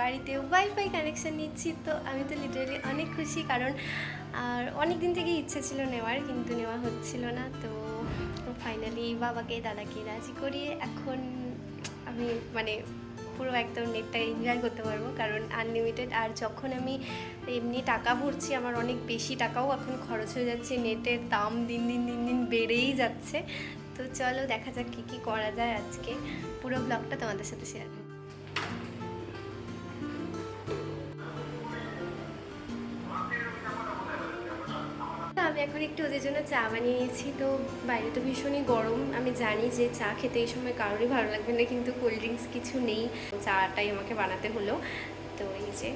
বাড়িতে wifi connection নিচ্ছি, তো আমি তো লিটারালি অনেক খুশি কারণ, আর অনেক দিন থেকে ইচ্ছে ছিল নেওয়ার, কিন্তু নেওয়া হচ্ছিল না, তো ফাইনালি বাবাকে, দাদাকে রাজি করিয়ে এখন আমি মানে পুরো একদম নেটটা এনজয় করতে পারব, কারণ আনলিমিটেড আর যখন আমি এমনি টাকা ভরছি, আমার অনেক বেশি টাকাও এখন খরচ হয়ে যাচ্ছে নেটের দাম দিন দিন দিন দিন বেড়েই যাচ্ছে, তো চলো দেখা যাক কী কী করা যায় আজকে। পুরো ব্লগটা তোমাদের সাথে শেয়ার করব আমি এখন একটু ওদের জন্য চা বানিয়ে নিয়েছি তো বাইরে তো ভীষণই গরম। আমি জানি যে চা খেতে এই সময় কারোরই ভালো লাগবে না, কিন্তু কোল্ড ড্রিঙ্কস কিছু নেই। চাটাই আমাকে বানাতে হলো। তো এই যে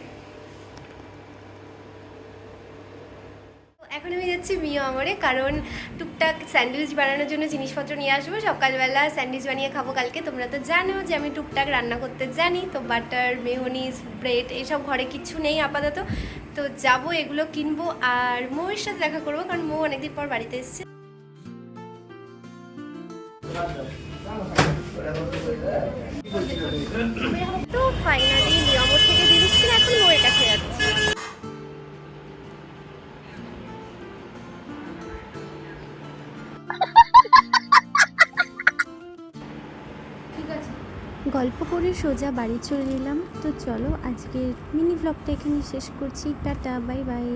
এখন আমি যাচ্ছি মিও আমরে, কারণ টুকটাক স্যান্ডউইচ বানানোর জন্য জিনিসপত্র নিয়ে আসব। সকালবেলা স্যান্ডউইচ বানিয়ে খাব কালকে, তোমরা তো জানো যে আমি টুকটাক রান্না করতে জানি, তো বাটার মেহনিস ব্রেড এইসব ঘরে কিছু নেই আপাতত। তো যাব, এগুলো কিনবো আর মৌয়ের সাথে দেখা করব, কারণ মৌ অনেকদিন পর বাড়িতে এসেছে। গল্প করে সোজা বাড়ি চলে এলাম। তো চলো আজকের মিনি ব্লগটা এখানে শেষ করছি। Tata, bye bye.